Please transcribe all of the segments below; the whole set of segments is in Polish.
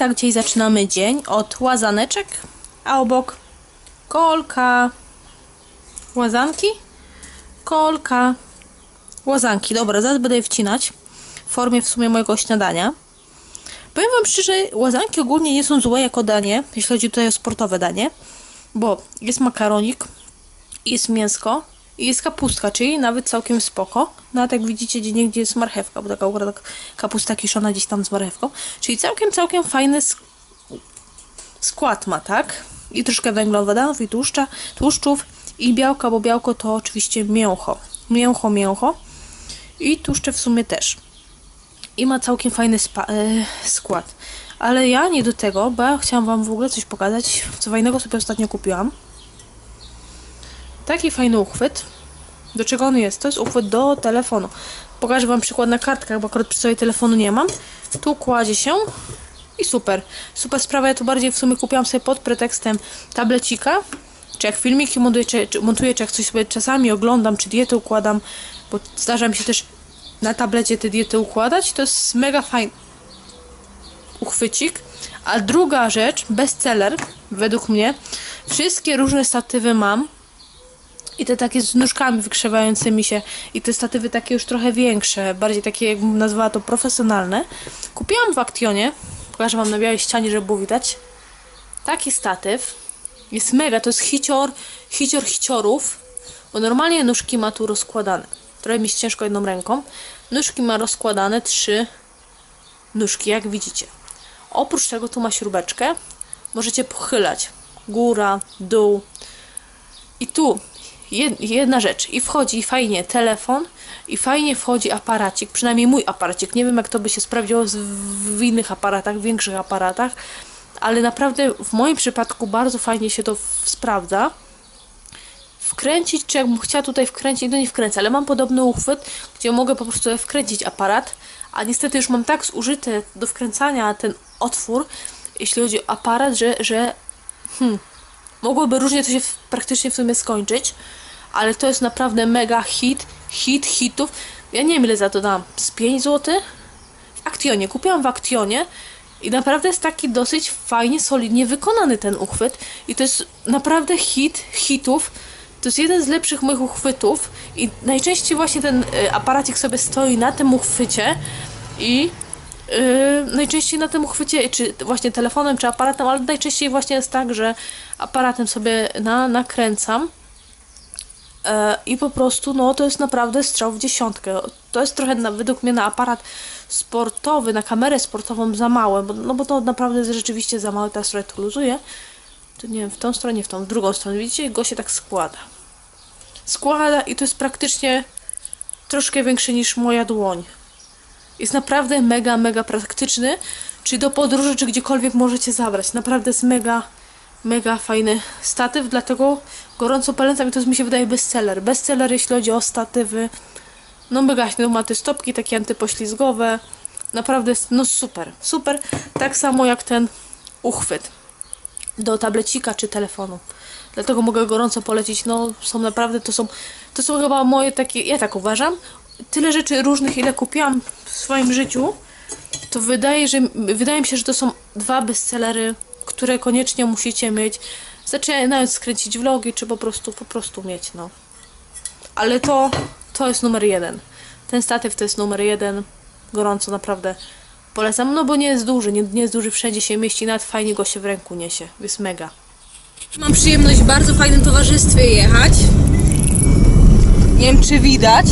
tak dzisiaj zaczynamy dzień od łazaneczek, a obok kolka, łazanki, kolka, łazanki. Dobra, zaraz będę je wcinać w formie w sumie mojego śniadania. Powiem Wam szczerze, łazanki ogólnie nie są złe jako danie, jeśli chodzi tutaj o sportowe danie, bo jest makaronik, jest mięsko i jest kapustka, czyli nawet całkiem spoko. Nawet jak widzicie, gdzie niegdzie jest marchewka, bo taka akurat kapusta kiszona gdzieś tam z marchewką. Czyli całkiem, całkiem fajny sk- skład ma, tak? I troszkę węglowodanów i tłuszcza, tłuszczów i białka, bo białko to oczywiście mięcho. Mięcho, mięcho. I tłuszcze w sumie też. I ma całkiem fajny e, skład. Ale ja nie do tego, bo ja chciałam wam w ogóle coś pokazać, co fajnego sobie ostatnio kupiłam. Taki fajny uchwyt. Do czego on jest? To jest uchwyt do telefonu. Pokażę wam przykład na kartkach, bo akurat przy sobie telefonu nie mam. Tu kładzie się i super. Super sprawa, ja tu bardziej w sumie kupiłam sobie pod pretekstem tablecika. Czy jak filmiki montuję, czy, czy montuję, czy jak coś sobie czasami oglądam, czy dietę układam, bo zdarza mi się też na tablecie te diety układać. To jest mega fajny uchwycik. A druga rzecz, bestseller, według mnie, wszystkie różne statywy mam. I te takie z nóżkami wykrzywającymi się. I te statywy takie już trochę większe, bardziej takie, jakbym nazwała to profesjonalne. Kupiłam w Actionie. Pokażę wam na białej ścianie, żeby było widać. Taki statyw. Jest mega, to jest hicior, hicior hiciorów. Bo normalnie nóżki ma tu rozkładane. Trochę mi ciężko jedną ręką. Nóżki ma rozkładane, trzy nóżki, jak widzicie. Oprócz tego tu ma śrubeczkę. Możecie pochylać. Góra, dół. I tu jedna rzecz. I wchodzi fajnie telefon i fajnie wchodzi aparacik. Przynajmniej mój aparacik. Nie wiem jak to by się sprawdziło w innych aparatach, większych aparatach. Ale naprawdę w moim przypadku bardzo fajnie się to w, sprawdza. Wkręcić, czy jakbym chciała tutaj wkręcić, no nie wkręcę, ale mam podobny uchwyt, gdzie mogę po prostu wkręcić aparat, a niestety już mam tak zużyty do wkręcania ten otwór, jeśli chodzi o aparat, że, że hmm, mogłoby różnie to się w, praktycznie w sumie skończyć, ale to jest naprawdę mega hit, hit, hitów. Ja nie wiem ile za to dam, z 5 zł? W Actionie, kupiłam w Actionie i naprawdę jest taki dosyć fajnie, solidnie wykonany ten uchwyt i to jest naprawdę hit, hitów. To jest jeden z lepszych moich uchwytów i najczęściej właśnie ten y, aparacik sobie stoi na tym uchwycie i Yy, najczęściej na tym uchwycie, czy właśnie telefonem, czy aparatem, ale najczęściej właśnie jest tak, że aparatem sobie na, nakręcam i po prostu, no to jest naprawdę strzał w dziesiątkę. To jest trochę na, według mnie na aparat sportowy, na kamerę sportową za małe, bo, no bo to naprawdę jest rzeczywiście za małe, teraz trochę to luzuje. To nie wiem, w tą stronę, w tą, w drugą stronę. Widzicie, go się tak składa. Składa i to jest praktycznie troszkę większy niż moja dłoń jest naprawdę mega, mega praktyczny. Czy do podróży, czy gdziekolwiek możecie zabrać. Naprawdę jest mega, mega fajny statyw, dlatego gorąco polecam i to jest, mi się wydaje bestseller. Bestseller jeśli chodzi o statywy. No mega, no ma te stopki takie antypoślizgowe. Naprawdę jest, no super, super. Tak samo jak ten uchwyt do tablecika czy telefonu. Dlatego mogę gorąco polecić. No, są naprawdę, to są, to są chyba moje takie, ja tak uważam, tyle rzeczy różnych, ile kupiłam w swoim życiu, to wydaje, że, wydaje mi się, że to są dwa bestsellery, które koniecznie musicie mieć. Zaczynając skręcić vlogi, czy po prostu, po prostu mieć, no. Ale to, to jest numer jeden. Ten statyw to jest numer jeden. Gorąco naprawdę polecam, no bo nie jest duży, nie, nie jest duży, wszędzie się mieści, nawet fajnie go się w ręku niesie. Jest mega. Mam przyjemność w bardzo fajnym towarzystwie jechać. Nie wiem, czy widać.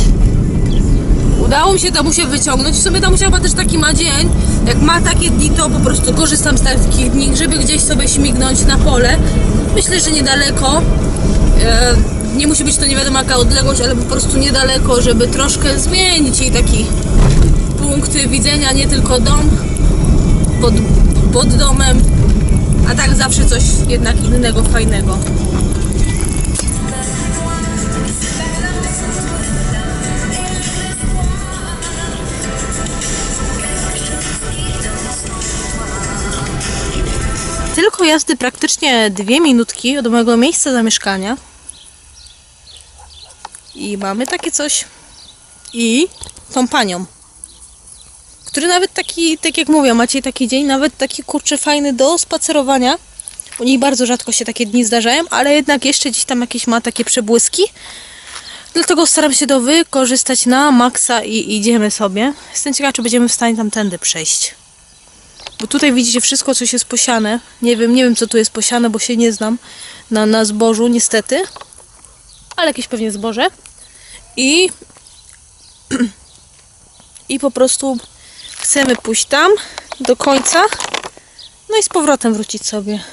Udało mi się Damusię wyciągnąć. W sumie Damusia chyba też taki ma dzień. Jak ma takie dni, to po prostu korzystam z takich dni, żeby gdzieś sobie śmignąć na pole. Myślę, że niedaleko. E, nie musi być to nie wiadomo jaka odległość, ale po prostu niedaleko, żeby troszkę zmienić jej taki punkty widzenia, nie tylko dom pod, pod domem, a tak zawsze coś jednak innego, fajnego. Tylko jazdy praktycznie dwie minutki od mojego miejsca zamieszkania. I mamy takie coś. I tą panią. który nawet taki, tak jak mówię, macie taki dzień, nawet taki kurczę fajny do spacerowania. U nich bardzo rzadko się takie dni zdarzają, ale jednak jeszcze gdzieś tam jakieś ma takie przebłyski. Dlatego staram się to wykorzystać na maksa i idziemy sobie. Jestem ciekawa, czy będziemy w stanie tamtędy przejść. Bo tutaj widzicie wszystko, coś jest posiane. Nie wiem, nie wiem co tu jest posiane, bo się nie znam na, na zbożu, niestety. Ale jakieś pewnie zboże. I i po prostu chcemy pójść tam do końca, no i z powrotem wrócić sobie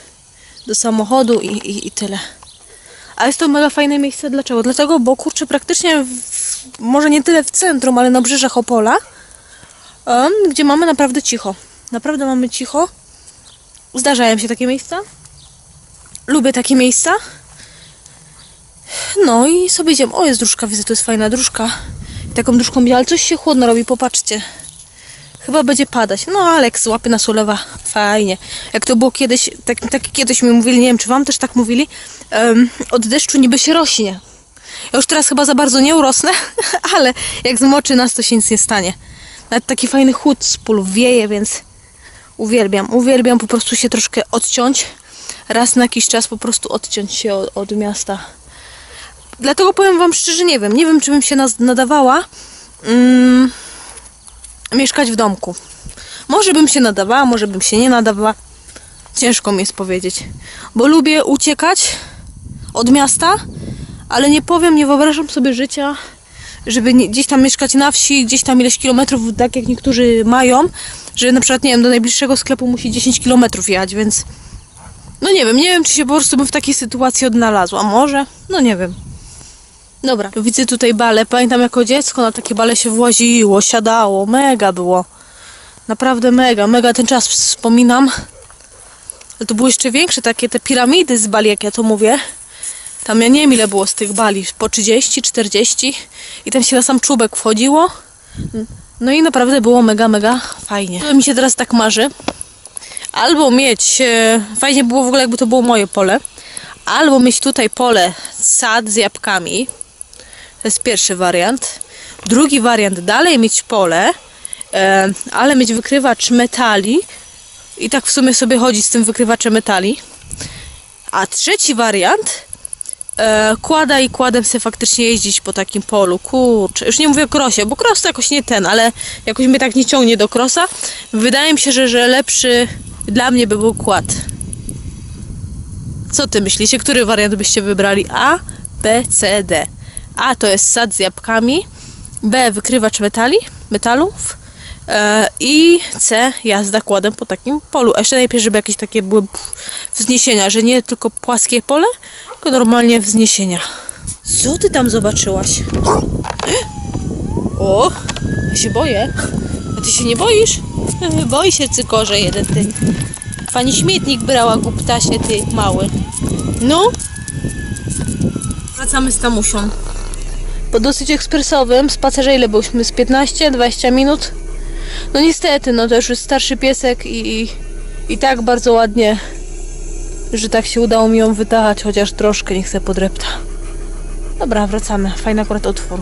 do samochodu i, i, i tyle. A jest to mega fajne miejsce. Dlaczego? Dlatego, bo kurczę, praktycznie w, może nie tyle w centrum, ale na obrzeżach Opola, em, gdzie mamy naprawdę cicho. Naprawdę mamy cicho. Zdarzają się takie miejsca. Lubię takie miejsca. No i sobie idziemy. O, jest dróżka, widzę, to jest fajna dróżka. Taką dróżką ale coś się chłodno robi, popatrzcie. Chyba będzie padać. No, Aleks, łapy nas ulewa. Fajnie. Jak to było kiedyś, tak, tak kiedyś mi mówili, nie wiem, czy wam też tak mówili, em, od deszczu niby się rośnie. Ja już teraz chyba za bardzo nie urosnę, ale jak zmoczy nas, to się nic nie stanie. Nawet taki fajny chłód z pól wieje, więc uwielbiam. Uwielbiam po prostu się troszkę odciąć. Raz na jakiś czas po prostu odciąć się od, od miasta. Dlatego powiem wam szczerze, nie wiem. Nie wiem, czy bym się nadawała mm, mieszkać w domku. Może bym się nadawała, może bym się nie nadawała. Ciężko mi jest powiedzieć. Bo lubię uciekać od miasta, ale nie powiem, nie wyobrażam sobie życia, żeby gdzieś tam mieszkać na wsi, gdzieś tam ileś kilometrów, tak jak niektórzy mają, że na przykład, nie wiem, do najbliższego sklepu musi 10 kilometrów jechać, więc no nie wiem, nie wiem, czy się po prostu bym w takiej sytuacji odnalazła. Może? No nie wiem. Dobra, widzę tutaj bale. Pamiętam jako dziecko na takie bale się właziło, siadało. Mega było. Naprawdę mega, mega ten czas wspominam. Ale to były jeszcze większe takie te piramidy z bali, jak ja to mówię. Tam ja nie wiem ile było z tych bali, po 30, 40 i tam się na sam czubek wchodziło. No i naprawdę było mega, mega fajnie. To mi się teraz tak marzy. Albo mieć, e, fajnie było w ogóle jakby to było moje pole, albo mieć tutaj pole, sad z jabłkami. To jest pierwszy wariant. Drugi wariant, dalej mieć pole, e, ale mieć wykrywacz metali i tak w sumie sobie chodzić z tym wykrywaczem metali. A trzeci wariant, e, kłada i kładem sobie faktycznie jeździć po takim polu. Kurczę, już nie mówię o krosie, bo kros to jakoś nie ten, ale jakoś mnie tak nie ciągnie do krosa. Wydaje mi się, że, że lepszy dla mnie by był kład. Co ty myślicie? Który wariant byście wybrali? A, B, C, D. A to jest sad z jabłkami. B wykrywacz metali, metalów. E, I C jazda kładem po takim polu. A jeszcze najpierw, żeby jakieś takie były wzniesienia, że nie tylko płaskie pole, normalnie wzniesienia. Co ty tam zobaczyłaś? O, ja się boję. A ty się nie boisz? Boi się cykorze jeden ty. Pani śmietnik brała głuptasie ty mały. No. Wracamy z tamusią. Po dosyć ekspresowym spacerze ile byliśmy? Z 15-20 minut? No niestety, no to już jest starszy piesek i, i, i tak bardzo ładnie, że tak się udało mi ją wytachać, chociaż troszkę nie chcę podrepta. Dobra, wracamy. Fajny akurat otwór.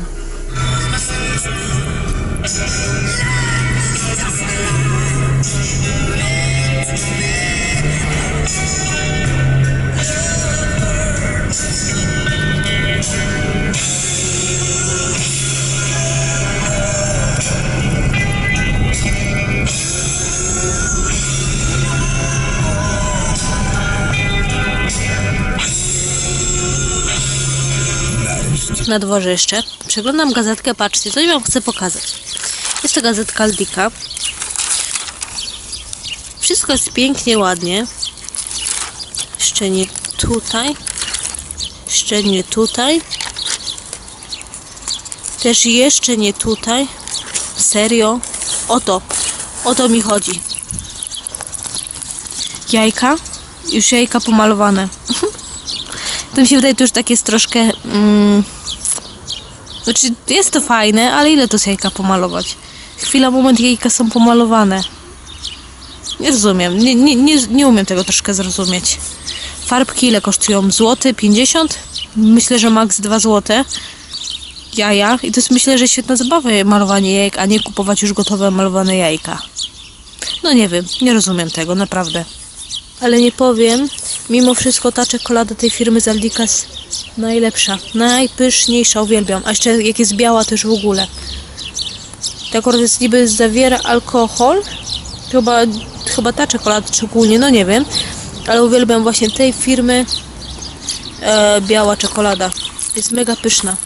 Na dworze jeszcze. Przeglądam gazetkę, patrzcie, coś wam chcę pokazać. Jest to gazetka Aldika. Wszystko jest pięknie, ładnie. Jeszcze nie tutaj. Jeszcze nie tutaj. Też jeszcze nie tutaj. Serio? O to. O to mi chodzi. Jajka. Już jajka pomalowane. To mi się wydaje, to już tak jest troszkę... Mm, znaczy, jest to fajne, ale ile to z jajka pomalować? Chwila, moment, jajka są pomalowane. Nie rozumiem, nie, nie, nie, nie umiem tego troszkę zrozumieć. Farbki ile kosztują? Złoty? 50? Myślę, że maks 2 złote. jaja i to jest myślę, że świetna zabawa malowanie jajek, a nie kupować już gotowe malowane jajka. No nie wiem, nie rozumiem tego, naprawdę. Ale nie powiem, mimo wszystko ta czekolada tej firmy z Aldika jest najlepsza, najpyszniejsza, uwielbiam. A jeszcze jak jest biała, już w ogóle. To akurat jest niby zawiera alkohol, chyba, chyba ta czekolada szczególnie, no nie wiem. Ale uwielbiam właśnie tej firmy e, biała czekolada. Jest mega pyszna.